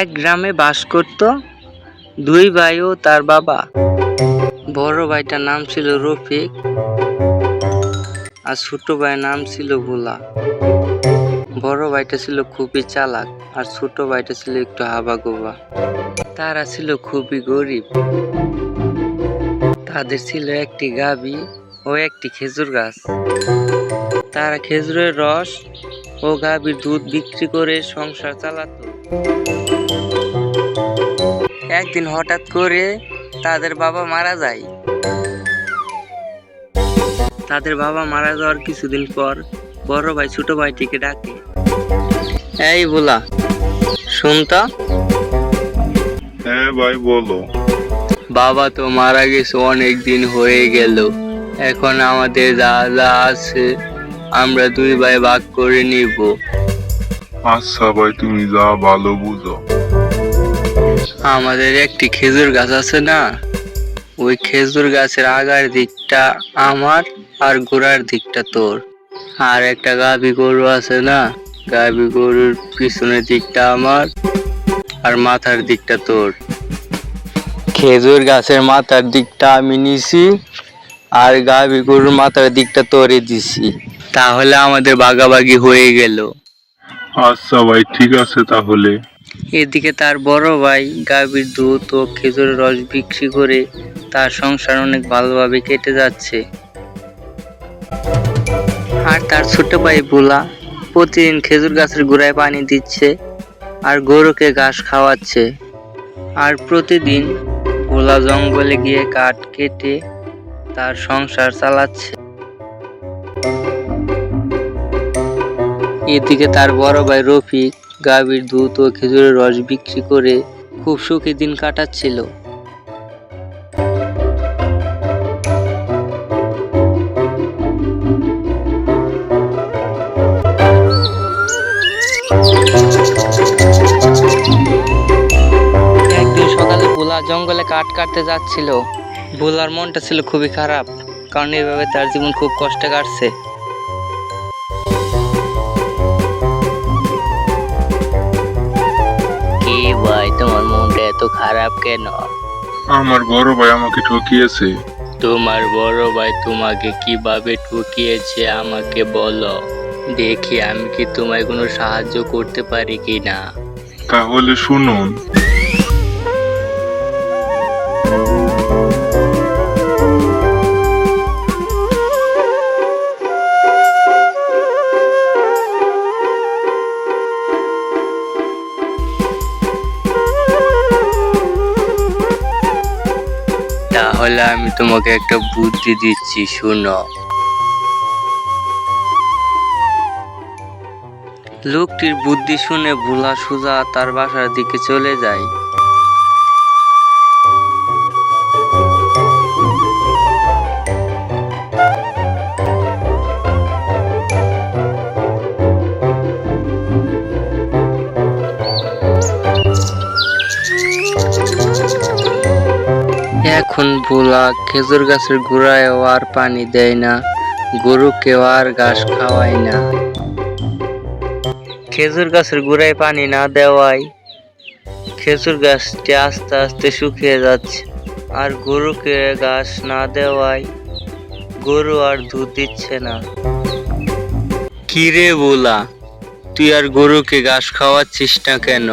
এক গ্রামে বাস করত দুই ভাই ও তার বাবা। বড় ভাইটার নাম ছিল রফিক আর ছোট ভাইয়ের নাম ছিল ভোলা। বড় ভাইটা ছিল খুবই চালাক আর ছোট ভাইটা ছিল একটু হাবাগোবা। তারা ছিল খুবই গরিব। তাদের ছিল একটি গাবি ও একটি খেজুর গাছ। তারা খেজুরের রস ও গাভীর দুধ বিক্রি করে সংসার চালাতো। একদিন হঠাৎ করে তাদের বাবা মারা যায়। তাদের বাবা মারা যাওয়ার কিছুদিন পর বড় ভাই ছোট ভাইটিকে ডাকে। এই বলা শুনতা? হ্যাঁ ভাই বলো। বাবা তো মারা গেছে অনেক দিন হয়ে গেল। এখন আমাদের যা যা আছে আমরা দুই ভাই ভাগ করে নিব। আচ্ছা ভাই তুমি যা ভালো বুঝো। আমাদের একটি খেজুর গাছ আছে না? ওই খেজুর গাছের আগার দিকটা আমার আর গোড়ার দিকটা তোর। আর একটা গাভী গরু আছে না? গাভী গরুর পিছনের দিকটা আমার আর মাথার দিকটা তোর। খেজুর গাছের মাথার দিকটা আমি নিছি। আর গাভী গরুর মাথার দিকটা তোরে দিছি। তাহলে আমাদের বাগাবাগি হয়ে গেল। আচ্ছা ভাই ঠিক আছে তাহলে। এদিকে তার বড় ভাই গাভীর দুধ ও খেজুরের রস বিক্রি করে তার সংসার অনেক ভালোভাবে কেটে যাচ্ছে। আর তার ছোট ভাই বুলা প্রতিদিন খেজুর গাছের গোড়ায় পানি দিচ্ছে আর গরুকে ঘাস খাওয়াচ্ছে। আর প্রতিদিন গোলা জঙ্গলে গিয়ে কাঠ কেটে তার সংসার চালাচ্ছে। এদিকে তার বড় ভাই রফিক গাভীর দুধ ও খেজুরের রস বিক্রি করে খুব সুখী দিন কাটাচ্ছিল। একদিন সকালে ভোলা জঙ্গলে কাঠ কাটতে যাচ্ছিল। ভোলার মনটা ছিল খুবই খারাপ কারণ এভাবে তার জীবন খুব কষ্টে কাটছে। কি ভাই তোমার মনটা এত খারাপ কেন? আমার বড় ভাই আমাকে ঠকিয়েছে। তোমার বড় ভাই তোমাকে কীভাবে ঠকিয়েছে আমাকে বলো। দেখি আমি কি তোমায় কোনো সাহায্য করতে পারি কি না তাহলে শুনুন তাহলে আমি তোমাকে একটা বুদ্ধি দিচ্ছি, শুনো। লোকটির বুদ্ধি শুনে ভোলা সুজা তার বাসার দিকে চলে যায়। এখন ভোলা খেজুর গাছের গোড়ায়ও আর পানি দেয় না, গরুকেও আর ঘাস খাওয়ায় না। খেজুর গাছের গোড়ায় পানি না দেওয়ায় খেজুর গাছটি আস্তে আস্তে শুকিয়ে যাচ্ছে, আর গরুকে ঘাস না দেওয়ায় গরু আর দুধ দিচ্ছে না। কিরে বোলা তুই আর গরুকে ঘাস খাওয়াচ্ছিস না কেন?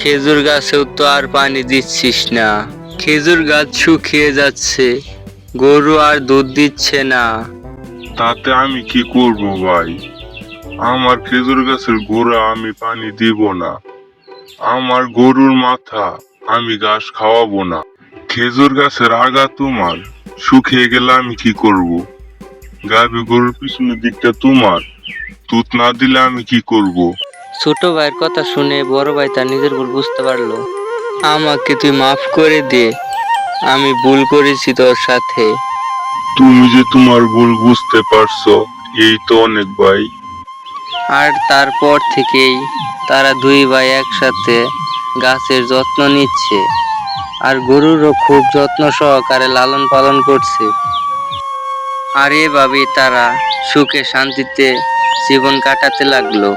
খেজুর গাছেও তো আর পানি দিচ্ছিস না। খেজুর গাছ শুকিয়ে যাচ্ছে। গরু আর দুধ দিচ্ছে না। তাতে আমি কি করব ভাই? আমার খেজুর গাছের গোড়া আমি পানি দিব না। আমার গরুর মাথা আমি ঘাস খাওয়াবো না। খেজুর গাছের আগা তোমার শুকিয়ে গেলে আমি কি করব? গাভী গরুর পিছনের দিকটা তোমার দুধ না দিলে আমি কি করব? ছোট ভাইয়ের কথা শুনে বড় ভাই তার নিজের ভুল বুঝতে পারল। আমাকে তুই মাফ করে দে। আমি ভুল করেছি তোর সাথে। তুমি যে তোমার ভুল বুঝতে পারছ এই তো অনেক ভাই। আর তারপর থেকেই তারা দুই ভাই একসাথে গাছের যত্ন নিচ্ছে। আর গরুরও খুব যত্ন সহকারে লালন পালন করছে। আর এভাবেই তারা সুখে শান্তিতে জীবন কাটাতে লাগল।